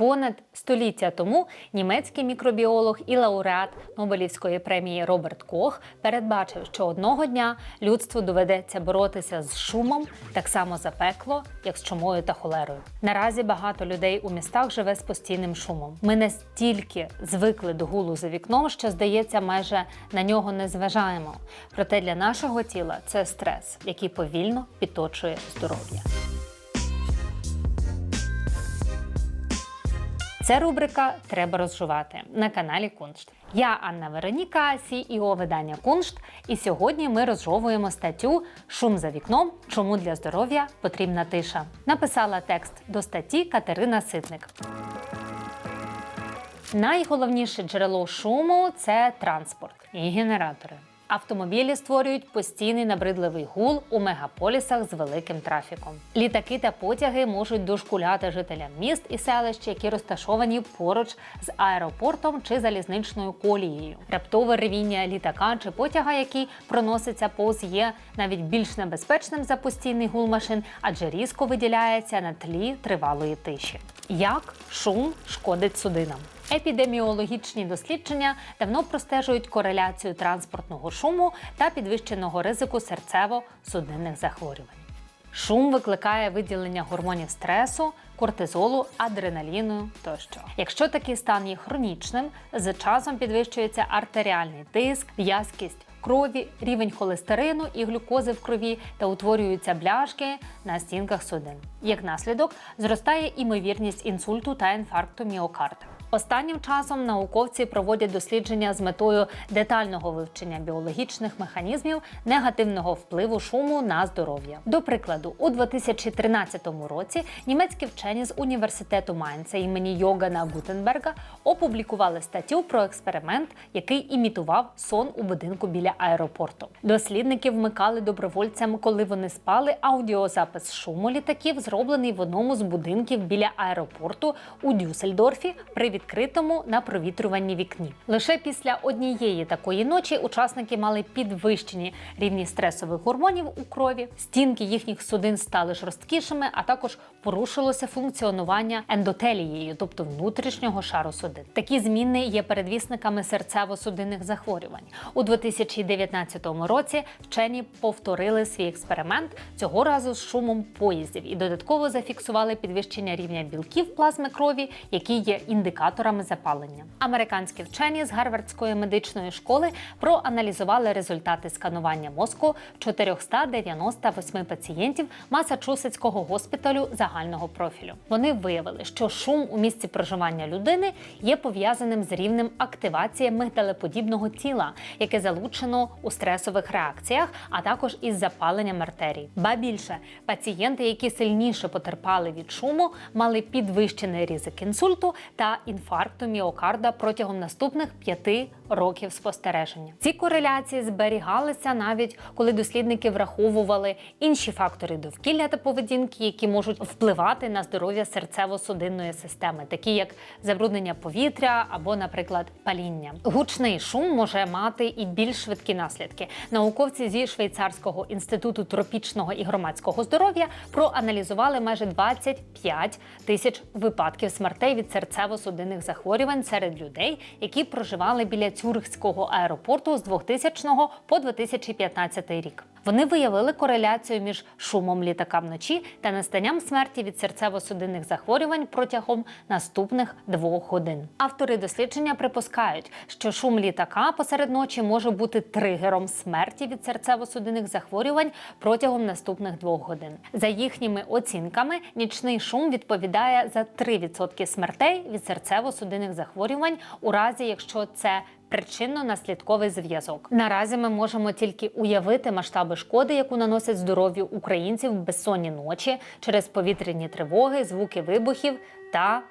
Понад століття тому німецький мікробіолог і лауреат Нобелівської премії Роберт Кох передбачив, що одного дня людству доведеться боротися з шумом так само запекло, як з чумою та холерою. Наразі багато людей у містах живе з постійним шумом. Ми настільки звикли до гулу за вікном, що здається, майже на нього не зважаємо. Проте для нашого тіла це стрес, який повільно підточує здоров'я. Це рубрика Треба розжувати на каналі Куншт. Я Анна Вероніка, CEO видання Куншт, і сьогодні ми розжовуємо статтю Шум за вікном. Чому для здоров'я потрібна тиша. Написала текст до статті Катерина Ситник. Найголовніше джерело шуму це транспорт і генератори. Автомобілі створюють постійний набридливий гул у мегаполісах з великим трафіком. Літаки та потяги можуть дошкуляти жителям міст і селищ, які розташовані поруч з аеропортом чи залізничною колією. Раптове ревіння літака чи потяга, який проноситься повз, є навіть більш небезпечним за постійний гул машин, адже різко виділяється на тлі тривалої тиші. Як шум шкодить судинам? Епідеміологічні дослідження давно простежують кореляцію транспортного шуму та підвищеного ризику серцево-судинних захворювань. Шум викликає виділення гормонів стресу, кортизолу, адреналіну тощо. Якщо такий стан є хронічним, з часом підвищується артеріальний тиск, в'язкість крові, рівень холестерину і глюкози в крові та утворюються бляшки на стінках судин. Як наслідок, зростає імовірність інсульту та інфаркту міокарда. Останнім часом науковці проводять дослідження з метою детального вивчення біологічних механізмів негативного впливу шуму на здоров'я. До прикладу, у 2013 році німецькі вчені з університету Майнца імені Йогана Гутенберга опублікували статтю про експеримент, який імітував сон у будинку біля аеропорту. Дослідники вмикали добровольцям, коли вони спали, аудіозапис шуму літаків, зроблений в одному з будинків біля аеропорту у Дюссельдорфі при відкритому на провітрюванні вікні. Лише після однієї такої ночі учасники мали підвищені рівні стресових гормонів у крові, стінки їхніх судин стали жорсткішими, а також порушилося функціонування ендотелією, тобто внутрішнього шару судин. Такі зміни є передвісниками серцево-судинних захворювань. У 2019 році вчені повторили свій експеримент цього разу з шумом поїздів і додатково зафіксували підвищення рівня білків плазми крові, які є індикаторами запалення. Американські вчені з Гарвардської медичної школи проаналізували результати сканування мозку 498 пацієнтів Масачусетського госпіталю загального профілю. Вони виявили, що шум у місці проживання людини є пов'язаним з рівнем активації мигдалеподібного тіла, яке залучено у стресових реакціях, а також із запаленням артерій. Ба більше пацієнти, які сильніше потерпали від шуму, мали підвищений ризик інсульту та інфаркту міокарда протягом наступних п'яти років спостереження. Ці кореляції зберігалися навіть коли дослідники враховували інші фактори довкілля та поведінки, які можуть впливати на здоров'я серцево-судинної системи, такі як забруднення повітря або, наприклад, паління. Гучний шум може мати і більш швидкі наслідки. Науковці зі швейцарського інституту тропічного і громадського здоров'я проаналізували майже 25 тисяч випадків смертей від серцево-судинних захворювань серед людей, які проживали біля Цюрихського аеропорту з 2000 по 2015 рік. Вони виявили кореляцію між шумом літака вночі та настанням смерті від серцево-судинних захворювань протягом наступних двох годин. Автори дослідження припускають, що шум літака посеред ночі може бути тригером смерті від серцево-судинних захворювань протягом наступних двох годин. За їхніми оцінками, нічний шум відповідає за 3% смертей від серцево-судинних захворювань у разі, якщо це причинно-наслідковий зв'язок. Наразі ми можемо тільки уявити масштаби шкоди, яку наносять здоров'ю українців безсонні ночі через повітряні тривоги, звуки вибухів та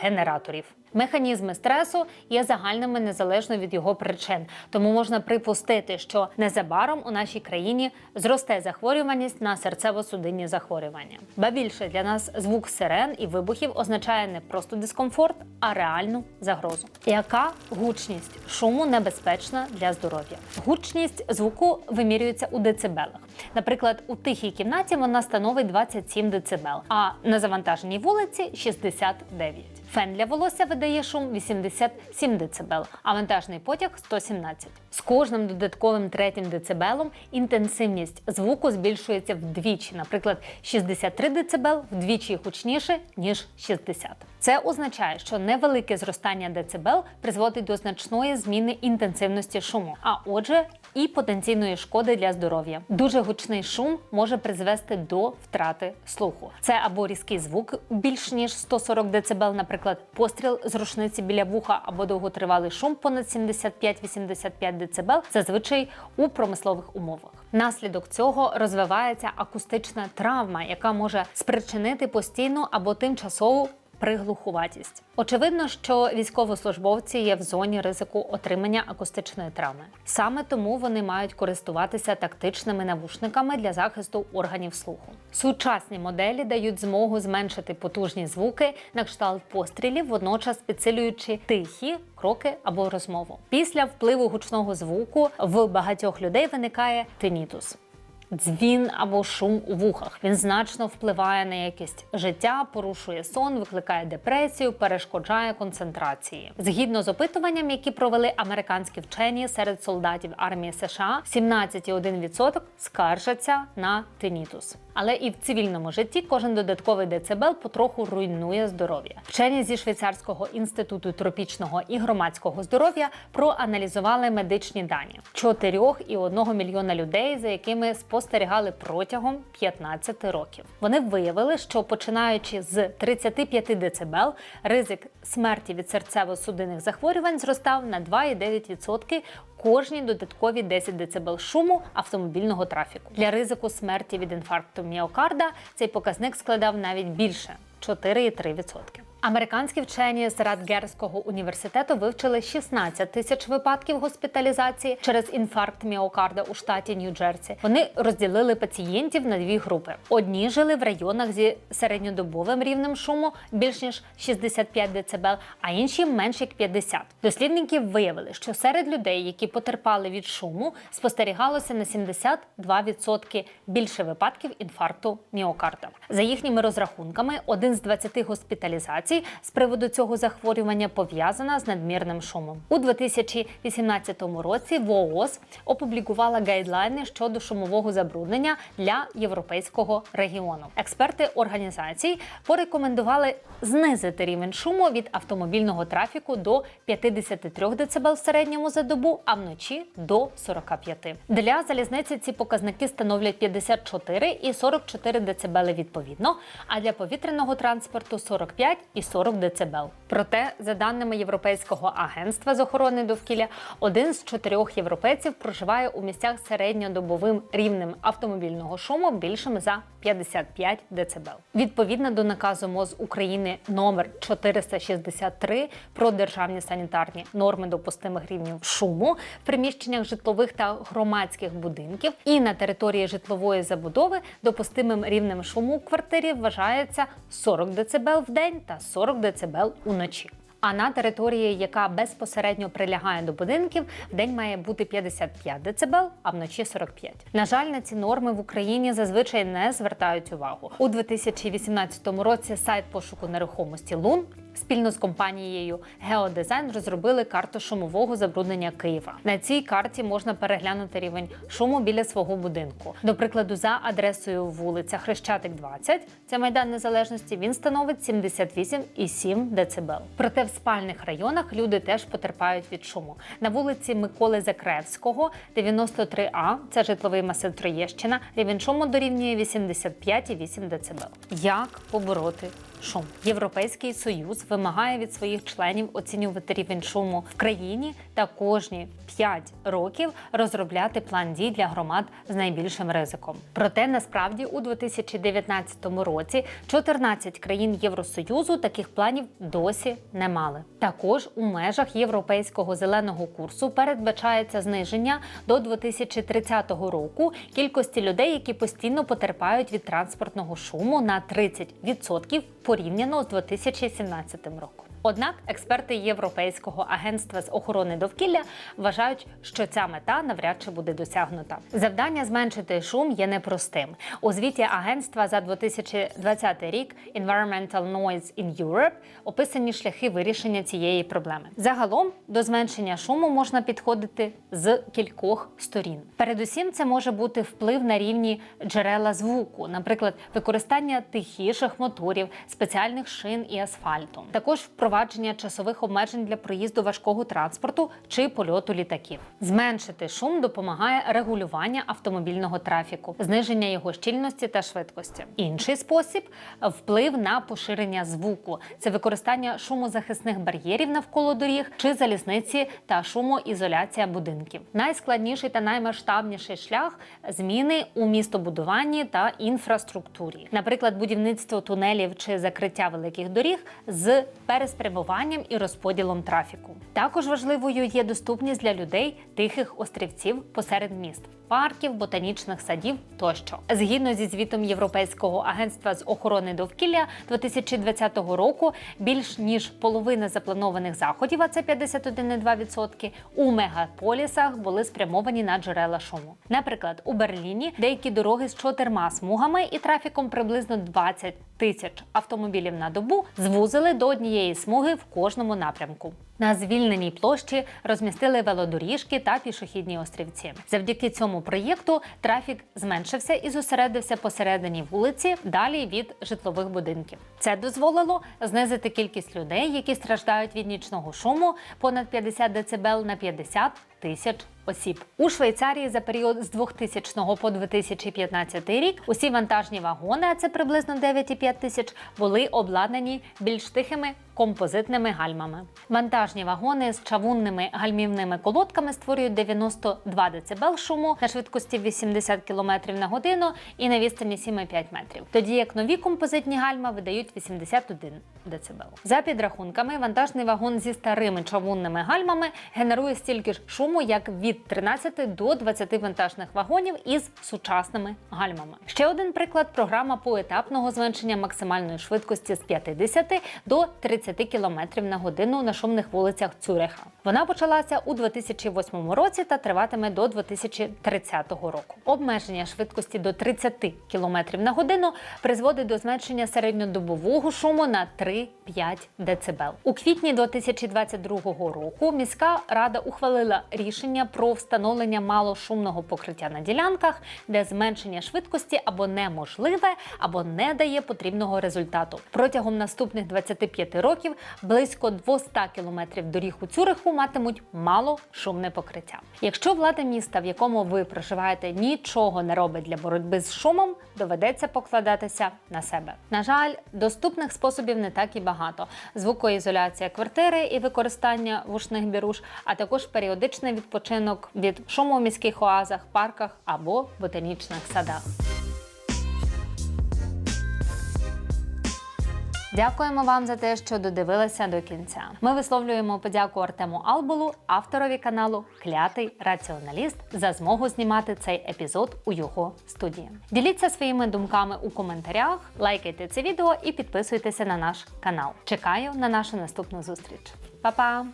генераторів. Механізми стресу є загальними незалежно від його причин, тому можна припустити, що незабаром у нашій країні зросте захворюваність на серцево-судинні захворювання. Ба більше для нас звук сирен і вибухів означає не просто дискомфорт, а реальну загрозу. Яка гучність шуму небезпечна для здоров'я? Гучність звуку вимірюється у децибелах. Наприклад, у тихій кімнаті вона становить 27 дБ, а на завантаженій вулиці 69. Фен для волосся видає шум 87 дБ, а вантажний потяг 117. З кожним додатковим третім децибелом інтенсивність звуку збільшується вдвічі. Наприклад, 63 дБ вдвічі гучніше ніж 60. Це означає, що невелике зростання децибел призводить до значної зміни інтенсивності шуму, а отже, і потенційної шкоди для здоров'я. Дуже гучний шум може призвести до втрати слуху. Це або різкий звук більш ніж 140 дБ, наприклад, постріл з рушниці біля вуха, або довготривалий шум понад 75-85 дБ, зазвичай у промислових умовах. Наслідок цього розвивається акустична травма, яка може спричинити постійну або тимчасову приглухуватість. Очевидно, що військовослужбовці є в зоні ризику отримання акустичної травми. Саме тому вони мають користуватися тактичними навушниками для захисту органів слуху. Сучасні моделі дають змогу зменшити потужні звуки на кшталт пострілів, водночас підсилюючи тихі кроки або розмову. Після впливу гучного звуку в багатьох людей виникає тинітус. Дзвін або шум у вухах. Він значно впливає на якість життя, порушує сон, викликає депресію, перешкоджає концентрації. Згідно з опитуванням, які провели американські вчені серед солдатів армії США, 17,1% скаржаться на тинітус. Але і в цивільному житті кожен додатковий децибел потроху руйнує здоров'я. Вчені зі швейцарського інституту тропічного і громадського здоров'я проаналізували медичні дані 4,1 мільйона людей, за якими спостерігали протягом 15 років. Вони виявили, що починаючи з 35 децибел, ризик смерті від серцево-судинних захворювань зростав на 2,9% кожні додаткові 10 дБ шуму автомобільного трафіку. Для ризику смерті від інфаркту міокарда цей показник складав навіть більше 4,3%. Американські вчені з Радгерського університету вивчили 16 тисяч випадків госпіталізації через інфаркт міокарда у штаті Нью-Джерсі. Вони розділили пацієнтів на дві групи: одні жили в районах зі середньодобовим рівнем шуму більш ніж 65 дБ, а інші менш як 50. Дослідники виявили, що серед людей, які потерпали від шуму, спостерігалося на 72% більше випадків інфаркту міокарда. За їхніми розрахунками, один з 20 госпіталізацій з приводу цього захворювання пов'язана з надмірним шумом. У 2018 році ВООЗ опублікувала гайдлайни щодо шумового забруднення для європейського регіону. Експерти організацій порекомендували знизити рівень шуму від автомобільного трафіку до 53 дБ в середньому за добу, а вночі до 45. Для залізниці ці показники становлять 54 і 44 дБ відповідно, а для повітряного транспорту 45 і 40 дБ. Проте, за даними Європейського агентства з охорони довкілля, один з чотирьох європейців проживає у місцях середньодобовим рівнем автомобільного шуму більшим за 55 дБ. Відповідно до наказу МОЗ України номер 463 про державні санітарні норми допустимих рівнів шуму в приміщеннях житлових та громадських будинків і на території житлової забудови допустимим рівнем шуму у квартирі вважається 40 дБ в день та 40 дБ уночі. А на території, яка безпосередньо прилягає до будинків, в день має бути 55 дБ, а вночі 45. На жаль, на ці норми в Україні зазвичай не звертають увагу. У 2018 році сайт пошуку нерухомості Лун спільно з компанією Геодизайн розробили карту шумового забруднення Києва. На цій карті можна переглянути рівень шуму біля свого будинку. До прикладу, за адресою вулиця Хрещатик 20, це майдан незалежності. Він становить 78,7 дБ. Проте в спальних районах люди теж потерпають від шуму. На вулиці Миколи Закревського, 93А, це житловий масив Троєщина. Рівень шуму дорівнює 85,8 дБ. Як побороти шум. Європейський союз вимагає від своїх членів оцінювати рівень шуму в країні та кожні 5 років розробляти план дій для громад з найбільшим ризиком. Проте насправді у 2019 році 14 країн Євросоюзу таких планів досі не мали. Також у межах європейського зеленого курсу передбачається зниження до 2030 року кількості людей, які постійно потерпають від транспортного шуму на 30% порівняно з 2017 роком. Однак експерти Європейського агентства з охорони довкілля вважають, що ця мета навряд чи буде досягнута. Завдання зменшити шум є непростим. У звіті агентства за 2020 рік Environmental Noise in Europe описані шляхи вирішення цієї проблеми. Загалом до зменшення шуму можна підходити з кількох сторін. Передусім, це може бути вплив на рівні джерела звуку, наприклад, використання тихіших моторів, спеціальних шин і асфальту. Також впровадження часових обмежень для проїзду важкого транспорту чи польоту літаків. Зменшити шум допомагає регулювання автомобільного трафіку, зниження його щільності та швидкості. Інший спосіб вплив на поширення звуку. Це використання шумозахисних бар'єрів навколо доріг чи залізниці та шумоізоляція будинків. Найскладніший та наймасштабніший шлях зміни у містобудуванні та інфраструктурі, наприклад, будівництво тунелів чи закриття великих доріг з переспрямуванням і розподілом трафіку. Також важливою є доступність для людей тихих острівців посеред міст. Парків, ботанічних садів тощо згідно зі звітом Європейського агентства з охорони довкілля 2020 року, більш ніж половина запланованих заходів, а це 51,2%, у мегаполісах були спрямовані на джерела шуму. Наприклад, у Берліні деякі дороги з чотирма смугами і трафіком приблизно 20 тисяч автомобілів на добу звузили до однієї смуги в кожному напрямку. На звільненій площі розмістили велодоріжки та пішохідні острівці. Завдяки цьому проєкту трафік зменшився і зосередився посередині вулиці, далі від житлових будинків. Це дозволило знизити кількість людей, які страждають від нічного шуму понад 50 дБ на 50 тисяч осіб. У Швейцарії за період з 2000 по 2015 рік усі вантажні вагони, а це приблизно 9,5 тисяч, були обладнані більш тихими композитними гальмами. Вантажні вагони з чавунними гальмівними колодками створюють 92 дБ шуму на швидкості 80 км на годину і на відстані 7,5 метрів. Тоді як нові композитні гальма видають 81 дБ. За підрахунками, вантажний вагон зі старими чавунними гальмами генерує стільки ж шуму, як від 13 до 20 вантажних вагонів із сучасними гальмами. Ще один приклад програма поетапного зменшення максимальної швидкості з 50 до 30 км на годину на шумних вулицях Цюриха. Вона почалася у 2008 році та триватиме до 2030 року. Обмеження швидкості до 30 км на годину призводить до зменшення середньодобового шуму на 3-5 дБ. У квітні 2022 року міська рада ухвалила рішення про встановлення малошумного покриття на ділянках, де зменшення швидкості або неможливе, або не дає потрібного результату. Протягом наступних 25 років близько 200 кілометрів доріг у Цюриху матимуть малошумне покриття. Якщо влада міста, в якому ви проживаєте, нічого не робить для боротьби з шумом, доведеться покладатися на себе. На жаль, доступних способів не так і багато: звукоізоляція квартири і використання вушних біруш, а також періодичний відпочинок від шуму в міських оазах, парках або ботанічних садах. Дякуємо вам за те, що додивилися до кінця. Ми висловлюємо подяку Артему Албулу, авторові каналу Клятий Раціоналіст, за змогу знімати цей епізод у його студії. Діліться своїми думками у коментарях, лайкайте це відео і підписуйтеся на наш канал. Чекаю на нашу наступну зустріч. Па-па!